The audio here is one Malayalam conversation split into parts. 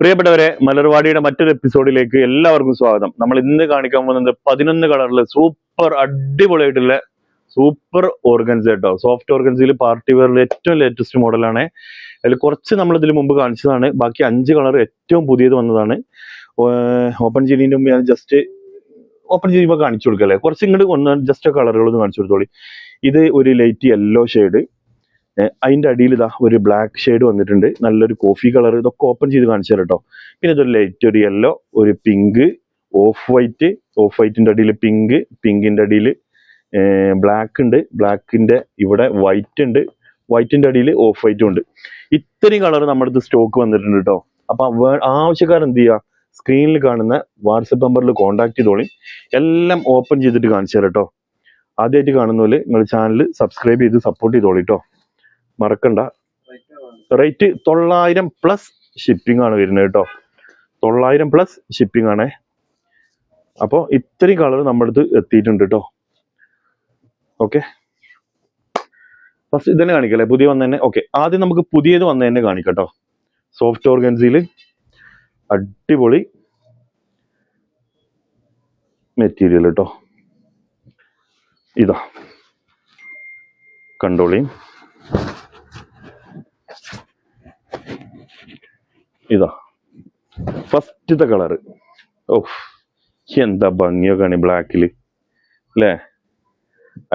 പ്രിയപ്പെട്ടവരെ മലർവാടിയുടെ മറ്റൊരു എപ്പിസോഡിലേക്ക് എല്ലാവർക്കും സ്വാഗതം. നമ്മൾ ഇന്ന് കാണിക്കാൻ പോകുന്നത് പതിനൊന്ന് കളറിൽ സൂപ്പർ അടിപൊളിയായിട്ടുള്ള സൂപ്പർ ഓർഗൻസ് കേട്ടോ. സോഫ്റ്റ് ഓർഗൻസിൽ പാർട്ടി വെയറിൽ ഏറ്റവും ലേറ്റസ്റ്റ് മോഡലാണ് അതിൽ കുറച്ച് നമ്മൾ ഇതിൽ മുമ്പ് കാണിച്ചതാണ്. ബാക്കി അഞ്ച് കളർ ഏറ്റവും പുതിയത് വന്നതാണ്. ഓപ്പൺ ചെയ്യുന്നതിന് മുമ്പ് ഞാൻ ജസ്റ്റ് ഓപ്പൺ ചെയ്യുമ്പോൾ കാണിച്ചു കൊടുക്കല്ലേ? കുറച്ച് ഇങ്ങോട്ട് ഒന്ന് ജസ്റ്റ് കളറുകൾ ഒന്ന് കാണിച്ചു കൊടുത്തോളി. ഇത് ഒരു ലൈറ്റ് യെല്ലോ ഷെയ്ഡ് അതിന്റെ അടിയിൽ ഇതാ ഒരു ബ്ലാക്ക് ഷെയ്ഡ് വന്നിട്ടുണ്ട്. നല്ലൊരു കോഫി കളർ ഇതൊക്കെ ഓപ്പൺ ചെയ്ത് കാണിച്ചു തരാം കേട്ടോ പിന്നെ ഇതൊരു ലൈറ്റ് ഒരു യെല്ലോ ഒരു പിങ്ക് ഓഫ് വൈറ്റ് ഓഫ് വൈറ്റിന്റെ അടിയിൽ പിങ്ക് പിങ്കിന്റെ അടിയിൽ ബ്ലാക്ക് ഉണ്ട്. ബ്ലാക്കിന്റെ ഇവിടെ വൈറ്റ് ഉണ്ട്. വൈറ്റിന്റെ അടിയിൽ ഓഫ് വൈറ്റും ഉണ്ട്. ഇത്രയും കളർ നമ്മുടെ അടുത്ത് സ്റ്റോക്ക് വന്നിട്ടുണ്ട് കേട്ടോ അപ്പൊ ആവശ്യക്കാർ എന്ത് ചെയ്യുക സ്ക്രീനിൽ കാണുന്ന വാട്സപ്പ് നമ്പറിൽ കോൺടാക്ട് ചെയ്തോളി. എല്ലാം ഓപ്പൺ ചെയ്തിട്ട് കാണിച്ചു തരാം കേട്ടോ ആദ്യമായിട്ട് കാണുന്ന പോലെ നിങ്ങൾ ചാനൽ സബ്സ്ക്രൈബ് ചെയ്ത് സപ്പോർട്ട് ചെയ്തോളി കേട്ടോ മറക്കണ്ട. റേറ്റ് തൊള്ളായിരം പ്ലസ് ഷിപ്പിംഗ് ആണ് വരുന്നത് കേട്ടോ. തൊള്ളായിരം പ്ലസ് ഷിപ്പിംഗ് ആണേ. അപ്പോൾ ഇത്രയും കളർ നമ്മുടെ അടുത്ത് എത്തിയിട്ടുണ്ട് കേട്ടോ. ഓക്കെ ഫസ്റ്റ് ഇതന്നെ കാണിക്കല്ലേ? പുതിയ വന്നതന്നെ ഓക്കെ ആദ്യം നമുക്ക് പുതിയത് വന്നതന്നെ കാണിക്കട്ടോ. സോഫ്റ്റ് ഓർഗൻസിയിൽ അടിപൊളി മെറ്റീരിയൽ കേട്ടോ. ഇതാ. കണ്ടോളിയും ഇതാ. ഫസ്റ്റത്തെ കളറ് ഓ എന്താ ഭംഗിയൊക്കെയാണ് ബ്ലാക്കിൽ അല്ലേ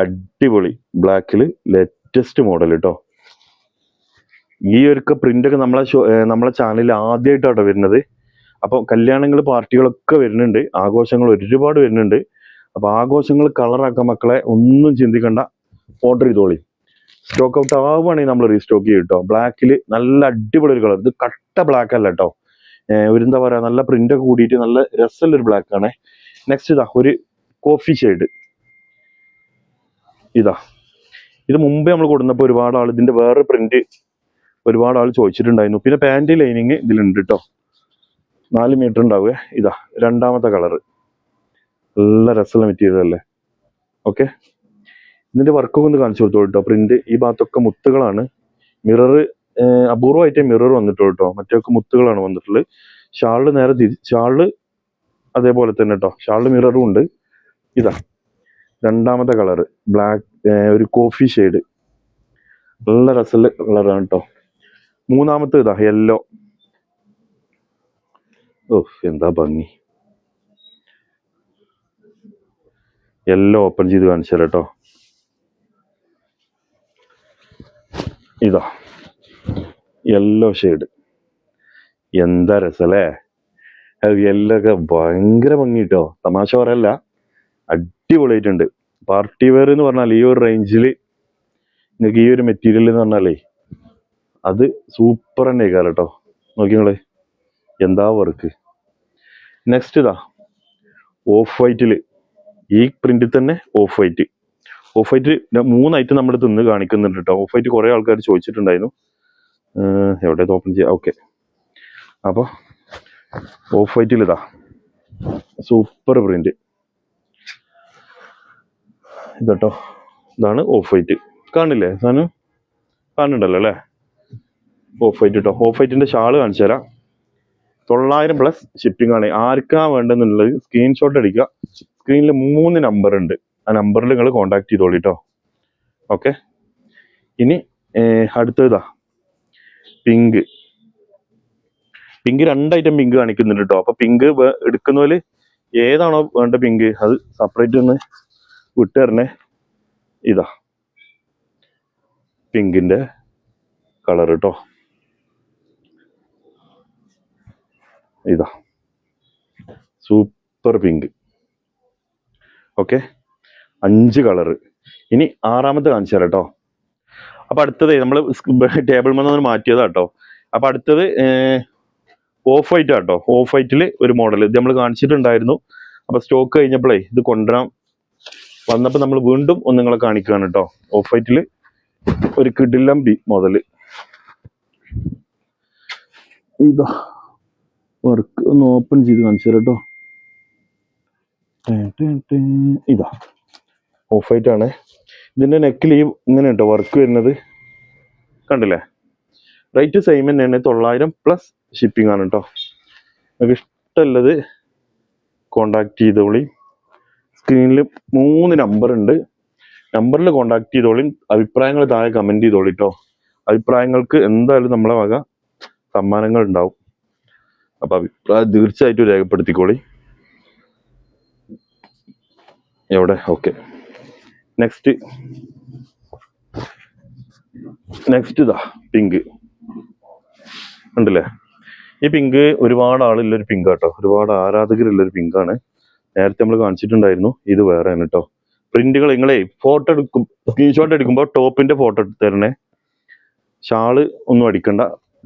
അടിപൊളി. ബ്ലാക്കിൽ ലേറ്റസ്റ്റ് മോഡൽ കേട്ടോ ഈ ഒരു പ്രിന്റ് ഒക്കെ നമ്മളെ നമ്മളെ ചാനലിൽ ആദ്യമായിട്ടാട്ടോ വരുന്നത്. അപ്പോൾ കല്യാണങ്ങൾ പാർട്ടികളൊക്കെ വരുന്നുണ്ട്. ആഘോഷങ്ങൾ ഒരുപാട് വരുന്നുണ്ട്. അപ്പൊ ആഘോഷങ്ങൾ കളറാക്കാൻ മക്കളെ ഒന്നും ചിന്തിക്കണ്ട. ഓർഡർ ചെയ്തോളി. സ്റ്റോക്ക് ഔട്ട് ആവുകയാണെങ്കിൽ നമ്മൾ റീസ്റ്റോക്ക് ചെയ്യും കേട്ടോ ബ്ലാക്കിൽ നല്ല അടിപൊളി ഒരു കളർ ഇത് കട്ട ബ്ലാക്ക് അല്ല കേട്ടോ ഒരു എന്താ പറയാ നല്ല പ്രിന്റ് ഒക്കെ കൂടിയിട്ട് നല്ല രസമുള്ള ഒരു ബ്ലാക്ക് ആണ്. നെക്സ്റ്റ് ഇതാ ഒരു കോഫി ഷെയ്ഡ് ഇതാ. ഇത് മുമ്പേ നമ്മൾ കൊടുന്നപ്പോൾ ഒരുപാട് ആൾ ഇതിന്റെ വേറെ പ്രിന്റ് ഒരുപാട് ആൾ ചോദിച്ചിട്ടുണ്ടായിരുന്നു. പിന്നെ പാന്റ് ലൈനിങ് ഇതിലുണ്ട് കേട്ടോ നാല് മീറ്റർ ഉണ്ടാവുക ഇതാ രണ്ടാമത്തെ കളർ നല്ല രസമുള്ള മെറ്റീരിയൽ അല്ലേ? ഓക്കെ ഇതിന്റെ വർക്കൊക്കെ ഒന്ന് കാണിച്ചു കൊടുത്തു കേട്ടോ പ്രിന്റ് ഈ ഭാഗത്തൊക്കെ മുത്തുകളാണ്. മിറർ അപൂർവമായിട്ടേ മിറർ വന്നിട്ടുള്ളൂ കേട്ടോ മറ്റൊക്കെ മുത്തുകളാണ് വന്നിട്ടുള്ളത്. ഷാൾ നേരെ തിരി ഷാളിൽ അതേപോലെ തന്നെ കേട്ടോ ഷാളിൽ മിററും ഉണ്ട്. ഇതാ. രണ്ടാമത്തെ കളറ് ബ്ലാക്ക് ഒരു കോഫി ഷെയ്ഡ് നല്ല രസമുള്ള കളറാണ് കേട്ടോ മൂന്നാമത്തെ ഇതാ യെല്ലോ ഓ എന്താ ഭംഗി. യെല്ലോ ഓപ്പൺ ചെയ്ത് കാണിച്ചാലോ കേട്ടോ ഇതാ. യെല്ലോ ഷെയ്ഡ് എന്താ രസല്ലേ? യെല്ലോ ഒക്കെ ഭയങ്കര ഭംഗി കേട്ടോ തമാശ പറയല്ല. അടിപൊളിയായിട്ടുണ്ട്. പാർട്ടി വെയർ എന്ന് പറഞ്ഞാൽ ഈ ഒരു റേഞ്ചിൽ നിങ്ങൾക്ക് ഈ ഒരു മെറ്റീരിയൽ എന്ന് പറഞ്ഞാലേ അത് സൂപ്പർ തന്നെ കേട്ടോ നോക്കി നിങ്ങൾ. എന്താ വർക്ക് നെക്സ്റ്റ് ഇതാ. ഓഫ് വൈറ്റിൽ ഈ പ്രിന്റിൽ തന്നെ ഓഫ് വൈറ്റ് ഓഫ് വൈറ്റ് മൂന്ന് ഐറ്റം നമ്മൾ തിന്ന് കാണിക്കുന്നുണ്ട് കേട്ടോ ഓഫ് വൈറ്റ് കുറേ ആൾക്കാർ ചോദിച്ചിട്ടുണ്ടായിരുന്നു. എവിടെ ഓപ്പൺ ചെയ്യാം? ഓക്കെ. അപ്പോൾ ഓഫ് വൈറ്റിൽ ഇതാ സൂപ്പർ പ്രിന്റ്. ഇതട്ടോ. ഇതാണ് ഓഫ് വൈറ്റ് കാണില്ലേ സാധനം കാണുന്നുണ്ടല്ലോ അല്ലേ? ഓഫ് വൈറ്റ് കേട്ടോ ഓഫ് വൈറ്റിന്റെ ഷാൾ കാണിച്ചു തരാം. തൊള്ളായിരം പ്ലസ് ഷിപ്പിംഗ് ആണ്. ആർക്കാ വേണ്ടെന്നുള്ളത് സ്ക്രീൻഷോട്ട് അടിക്കുക സ്ക്രീനിൽ മൂന്ന് നമ്പർ ഉണ്ട്. ആ നമ്പറിൽ നിങ്ങൾ കോൺടാക്ട് ചെയ്തോളി കേട്ടോ ഓക്കെ ഇനി അടുത്തതാ. പിങ്ക് പിങ്ക് രണ്ട് ഐറ്റം പിങ്ക് കാണിക്കുന്നുണ്ട് കേട്ടോ അപ്പൊ പിങ്ക് എടുക്കുന്നതിൽ ഏതാണോ വേണ്ട പിങ്ക് അത് സെപ്പറേറ്റ് ഒന്ന് വിട്ടുതരണേ ഇതാ. പിങ്കിന്റെ കളർ കേട്ടോ ഇതാ. സൂപ്പർ പിങ്ക് ഓക്കെ അഞ്ച് കളറ് ഇനി ആറാമത്തെ കാണിച്ചു തരാം കേട്ടോ. അപ്പൊ അടുത്തത് നമ്മൾ ടേബിൾ മന്ന് മാറ്റിയതാ കേട്ടോ. അപ്പൊ അടുത്തത് ഓഫ് വൈറ്റ് ആട്ടോ ഓഫ് വൈറ്റിൽ ഒരു മോഡൽ ഇത് നമ്മൾ കാണിച്ചിട്ടുണ്ടായിരുന്നു. അപ്പൊ സ്റ്റോക്ക് കഴിഞ്ഞപ്പോഴേ ഇത് കൊണ്ടുവരാൻ വന്നപ്പോൾ നമ്മൾ വീണ്ടും ഒന്ന് നിങ്ങളെ കാണിക്കുകയാണ് കേട്ടോ. ഓഫ് വൈറ്റിൽ ഒരു കിടിലമ്പി മോഡൽ ഇതാ. വർക്ക് ഒന്ന് ഓപ്പൺ ചെയ്ത് കാണിച്ചു തരാം കേട്ടോ. ഇതാ. ഓഫ് വൈറ്റ് ആണ് ഇതിന്റെ നെക്കിൽ ഈ ഇങ്ങനെ ഉണ്ട് വർക്ക് വരുന്നത്. കണ്ടില്ലേ? റേറ്റ് സെയിം തന്നെയാണ് തൊള്ളായിരം പ്ലസ് ഷിപ്പിംഗ് ആണ് കേട്ടോ നിങ്ങൾക്ക് ഇഷ്ടമുള്ളത് കോണ്ടാക്ട് ചെയ്തോളി. സ്ക്രീനിൽ മൂന്ന് നമ്പർ ഉണ്ട്. നമ്പറിൽ കോണ്ടാക്ട് ചെയ്തോളി. അഭിപ്രായങ്ങൾ താഴെ കമന്റ് ചെയ്തോളി കേട്ടോ അഭിപ്രായങ്ങൾക്ക് എന്തായാലും നമ്മളെ വക സമ്മാനങ്ങൾ ഉണ്ടാവും. അപ്പൊ അഭിപ്രായം തീർച്ചയായിട്ടും രേഖപ്പെടുത്തിക്കോളി. എവിടെ? ഓക്കെ നെക്സ്റ്റ് നെക്സ്റ്റ് ഇതാ പിങ്ക് ഉണ്ടല്ലേ? ഈ പിങ്ക് ഒരുപാട് ആളുള്ളൊരു പിങ്ക് കേട്ടോ ഒരുപാട് ആരാധകരുള്ളൊരു പിങ്കാണ് നേരത്തെ നമ്മൾ കാണിച്ചിട്ടുണ്ടായിരുന്നു ഇത് വേറെയാണ് കേട്ടോ പ്രിന്റുകൾ നിങ്ങളെ ഫോട്ടോ എടുക്കും സ്ക്രീൻഷോട്ട് എടുക്കുമ്പോൾ ടോപ്പിന്റെ ഫോട്ടോ എടുത്ത് തരണേ. ഷാൾ ഒന്നും അടിക്കണ്ട.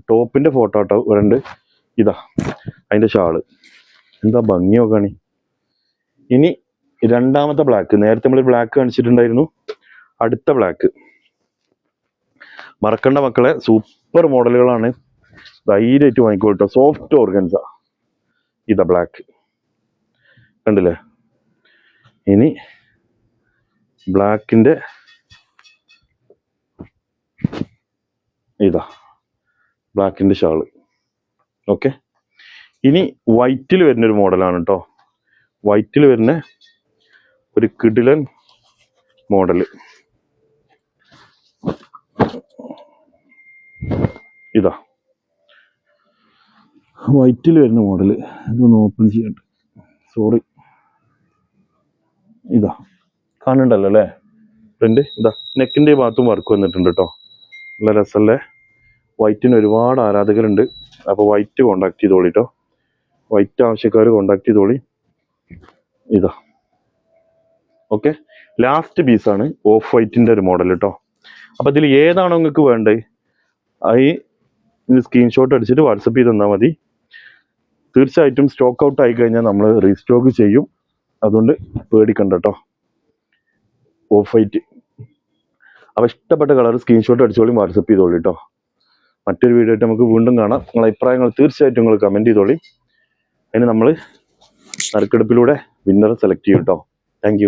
ടോപ്പിന്റെ ഫോട്ടോ കേട്ടോ വരണ്ട്. ഇതാ അതിന്റെ ഷാൾ. എന്താ ഭംഗി നോക്കാണി ഇനി രണ്ടാമത്തെ ബ്ലാക്ക് നേരത്തെ നമ്മൾ ബ്ലാക്ക് കാണിച്ചിട്ടുണ്ടായിരുന്നു. അടുത്ത ബ്ലാക്ക് മറക്കണ്ട മക്കളെ സൂപ്പർ മോഡലുകളാണ് ധൈര്യമായിട്ട് വാങ്ങിക്കോട്ടോ സോഫ്റ്റ് ഓർഗൻസ ഇതാ ബ്ലാക്ക് കണ്ടില്ലേ? ഇനി ബ്ലാക്കിന്റെ ഇതാ ബ്ലാക്കിന്റെ ഷാൾ ഓക്കെ ഇനി വൈറ്റിൽ വരുന്ന ഒരു മോഡലാണ് കേട്ടോ വൈറ്റിൽ വരുന്ന ഒരു കിടിലൻ മോഡൽ. ഇതാ. വൈറ്റിൽ വരുന്ന മോഡൽ. ഇതൊന്ന് ഓപ്പൺ ചെയ്യട്ടെ. സോറി. ഇതാ. കാണണ്ടല്ലോ അല്ലേ? പ്രിന്റ് ഇതാ. നെക്കിന്റെ ഭാഗത്തും വർക്ക് വന്നിട്ടുണ്ട് കേട്ടോ നല്ല രസമല്ലേ വൈറ്റിന് ഒരുപാട് ആരാധകരുണ്ട്. അപ്പോൾ വൈറ്റ് കോണ്ടാക്ട് ചെയ്തോളി കേട്ടോ വൈറ്റ് ആവശ്യക്കാർ കോണ്ടാക്ട് ചെയ്തോളി. ഇതാ. ഓക്കെ ലാസ്റ്റ് പീസാണ് ഓഫ് വൈറ്റിന്റെ ഒരു മോഡൽ കേട്ടോ അപ്പൊ ഇതിൽ ഏതാണോ നിങ്ങൾക്ക് വേണ്ടത്? ഇത് സ്ക്രീൻഷോട്ട് അടിച്ചിട്ട് വാട്സപ്പ് ചെയ്ത് തന്നാൽ മതി. തീർച്ചയായിട്ടും സ്റ്റോക്ക് ഔട്ട് ആയി കഴിഞ്ഞാൽ നമ്മൾ റീസ്റ്റോക്ക് ചെയ്യും. അതുകൊണ്ട് പേടിക്കണ്ട കേട്ടോ ഓഫ് വൈറ്റ് അപ്പോൾ ഇഷ്ടപ്പെട്ട കളർ സ്ക്രീൻഷോട്ട് അടിച്ചോളി വാട്സപ്പ് ചെയ്തോളി കേട്ടോ മറ്റൊരു വീഡിയോ ആയിട്ട് നമുക്ക് വീണ്ടും കാണാം. നിങ്ങളെ അഭിപ്രായങ്ങൾ തീർച്ചയായിട്ടും നിങ്ങൾ കമന്റ് ചെയ്തോളി. അതിന് നമ്മൾ നറുക്കെടുപ്പിലൂടെ വിന്നറെ സെലക്ട് ചെയ്യും കേട്ടോ താങ്ക്